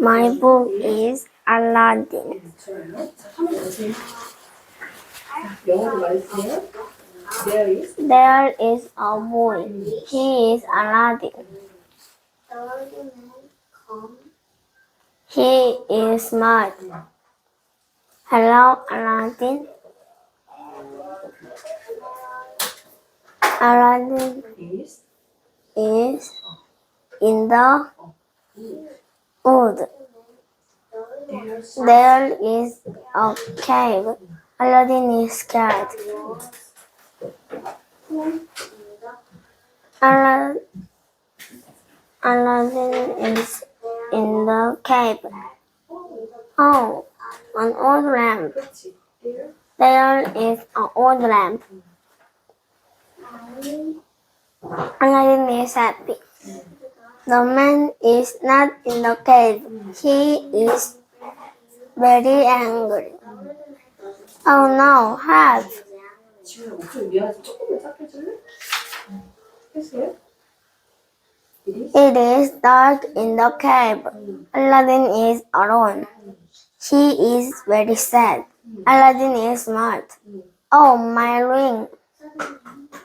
My book is Aladdin. There is a boy. He is Aladdin. He is smart. Hello, Aladdin. Aladdin is in the wood. There is a cave. Aladdin is scared. Aladdin is in the cave. Oh, an old lamp. There is an old lamp. Aladdin is happy. The man is not in the cave. He is very angry. Oh no, help! 지금 목소리 미안해서 조금만 작게 해줄래? 했어요? It is It is dark in the cave. Aladdin is alone. He is very sad. Aladdin is smart. Oh, my ring.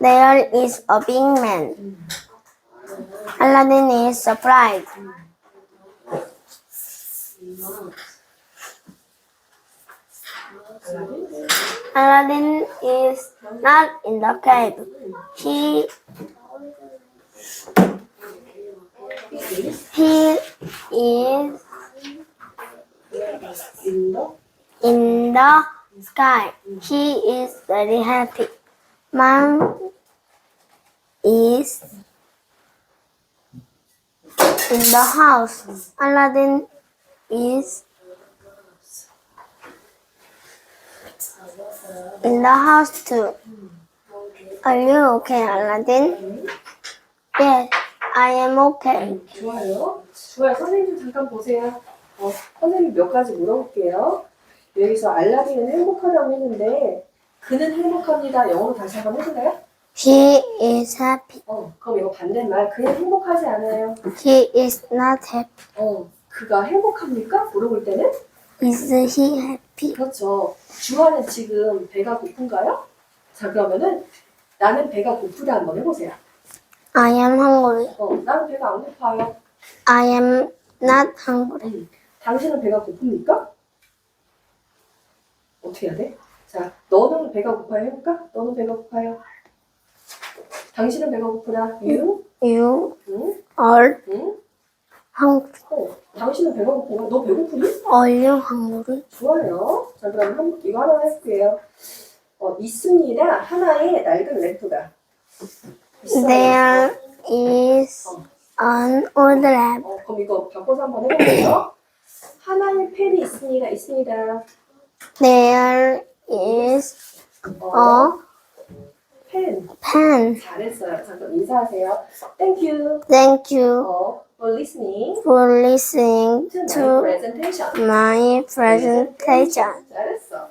There is a big man. Aladdin is surprised. Aladdin is not in the cave. He he is in the sky. He is very happy. Mom is in the house. Aladdin is in the house too. Are you okay, Aladdin? Yes, I am okay. 좋아요. 좋아요. 선생님 좀 잠깐 보세요. 어, 선생님 몇 가지 물어볼게요. 여기서 알라딘은 행복하다고 했는데 그는 행복합니다. 영어로 다시 한번 해줄래요? He is happy. 어, 그럼 이거 반대말. 그는 행복하지 않아요. He is not happy. 어, 그가 행복합니까? 물어볼 때는? Is he happy? 그렇죠. 주아는 지금 배가 고픈가요? 자, 그러면은 나는 배가 고프다 한번 해보세요. I am hungry. 어, 나는 배가 안 고파요. I am not hungry. 음, 당신은 배가 고픕니까? 어떻게 해야 돼? 자, 너는 배가 고파요 해볼까? 너는 배가 고파요. 당신은 배가 고프다. You? You 응? are 응? hungry. 어, 당신은 배가 고프다. 너 배고프니? Are you hungry? 좋아요. 자, 그럼 한, 이거 하나 해볼게요. 어, 있습니다. 하나의 낡은 램프가. 있어요. There is an old lamp. 어, 그럼 이거 바꿔서 한번 해볼게요. 하나의 펜이 있습니다. 있습니다. There is 어, a 펜. pen. 잘했어요. 잠깐 인사하세요. Thank you Thank you 어, for listening for listening to my to presentation. my presentation. 잘했어.